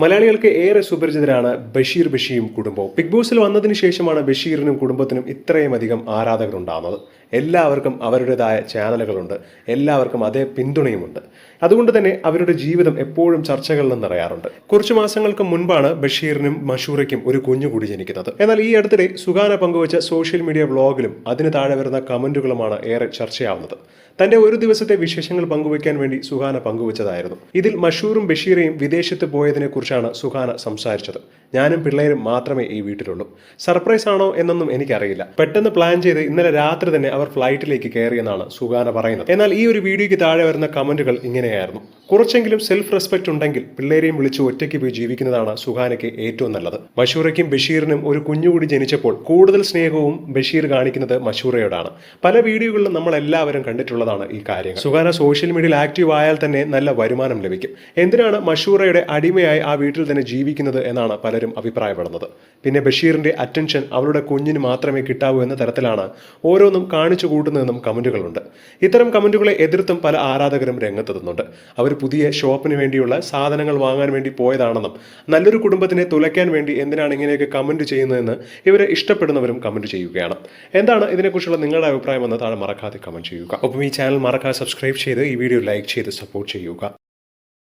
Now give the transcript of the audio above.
മലയാളികൾക്ക് ഏറെ സുപരിചിതരാണ് ബഷീർ ബഷിയും കുടുംബവും. ബിഗ് ബോസിൽ വന്നതിന് ശേഷമാണ് ബഷീറിനും കുടുംബത്തിനും ഇത്രയും അധികം ആരാധകർ ഉണ്ടാകുന്നത് എല്ലാവർക്കും അവരുടേതായ ചാനലുകളുണ്ട്. എല്ലാവർക്കും അതേ പിന്തുണയുമുണ്ട്. അതുകൊണ്ട് തന്നെ അവരുടെ ജീവിതം എപ്പോഴും ചർച്ചകളിൽ നിറയാറുണ്ട് കുറച്ചു മാസങ്ങൾക്ക് മുൻപാണ് ബഷീറിനും മഷൂറയ്ക്കും ഒരു കുഞ്ഞു കൂടി ജനിക്കുന്നത്. എന്നാൽ ഈ അടുത്തിടെ സുഗാന പങ്കുവച്ച സോഷ്യൽ മീഡിയ വ്ളോഗിലും അതിന് താഴെ വരുന്ന കമന്റുകളുമാണ് ഏറെ ചർച്ചയാവുന്നത്. തന്റെ ഒരു ദിവസത്തെ വിശേഷങ്ങൾ പങ്കുവയ്ക്കാൻ വേണ്ടി സുഹാന പങ്കുവച്ചതായിരുന്നു. ഇതിൽ മഷൂറും ബഷീറയും വിദേശത്ത് പോയതിനെ കുറിച്ചാണ് സുഹാന സംസാരിച്ചത്. ഞാനും പിള്ളേരും മാത്രമേ ഈ വീട്ടിലുള്ളൂ. സർപ്രൈസ് ആണോ എന്നൊന്നും എനിക്കറിയില്ല. പെട്ടെന്ന് പ്ലാൻ ചെയ്ത് ഇന്നലെ രാത്രി തന്നെ അവർ ഫ്ലൈറ്റിലേക്ക് കയറിയെന്നാണ് സുഹാന പറയുന്നത്. എന്നാൽ ഈ ഒരു വീഡിയോയ്ക്ക് താഴെ വരുന്ന കമന്റുകൾ ഇങ്ങനെയായിരുന്നു. കുറച്ചെങ്കിലും സെൽഫ് റെസ്പെക്ട് ഉണ്ടെങ്കിൽ പിള്ളേരെയും വിളിച്ച് ഒറ്റയ്ക്ക് പോയി ജീവിക്കുന്നതാണ് സുഹാനയ്ക്ക് ഏറ്റവും നല്ലത്. മഷൂറയ്ക്കും ബഷീറിനും ഒരു കുഞ്ഞുകൂടി ജനിച്ചപ്പോൾ കൂടുതൽ സ്നേഹവും ബഷീർ കാണിക്കുന്നത് മഷൂറയോടാണ്. പല വീഡിയോകളിലും നമ്മൾ എല്ലാവരും കണ്ടിട്ടുള്ളതാണ് ഈ കാര്യങ്ങൾ. സുഹാന സോഷ്യൽ മീഡിയയിൽ ആക്റ്റീവ് ആയാൽ തന്നെ നല്ല വരുമാനം ലഭിക്കും. എന്തിനാണ് മഷൂറയുടെ അടിമയായി ആ വീട്ടിൽ തന്നെ ജീവിക്കുന്നത് എന്നാണ് പലരും അഭിപ്രായപ്പെടുന്നത്. പിന്നെ ബഷീറിന്റെ അറ്റൻഷൻ അവരുടെ കുഞ്ഞിന് മാത്രമേ കിട്ടാവൂ എന്ന തരത്തിലാണ് ഓരോന്നും കാണിച്ചു കൂട്ടുന്നതെന്നും കമന്റുകളുണ്ട്. ഇത്തരം കമന്റുകളെ എതിർത്തും പല ആരാധകരും രംഗത്തെത്തുന്നുണ്ട്. അവർ പുതിയ ഷോപ്പിന് വേണ്ടിയുള്ള സാധനങ്ങൾ വാങ്ങാൻ വേണ്ടി പോയതാണെന്നും നല്ലൊരു കുടുംബത്തിനെ തുലയ്ക്കാൻ വേണ്ടി എന്തിനാണ് ഇങ്ങനെയൊക്കെ കമന്റ് ചെയ്യുന്നതെന്ന് ഇവരെ ഇഷ്ടപ്പെടുന്നവരും കമന്റ് ചെയ്യുകയാണ്. എന്താണ് ഇതിനെക്കുറിച്ചുള്ള നിങ്ങളുടെ അഭിപ്രായം എന്ന് താഴെ മറക്കാതെ കമന്റ് ചെയ്യുക. ഒപ്പം ഈ ചാനൽ മറക്കാതെ സബ്സ്ക്രൈബ് ചെയ്ത് ഈ വീഡിയോ ലൈക്ക് ചെയ്ത് സപ്പോർട്ട് ചെയ്യുക.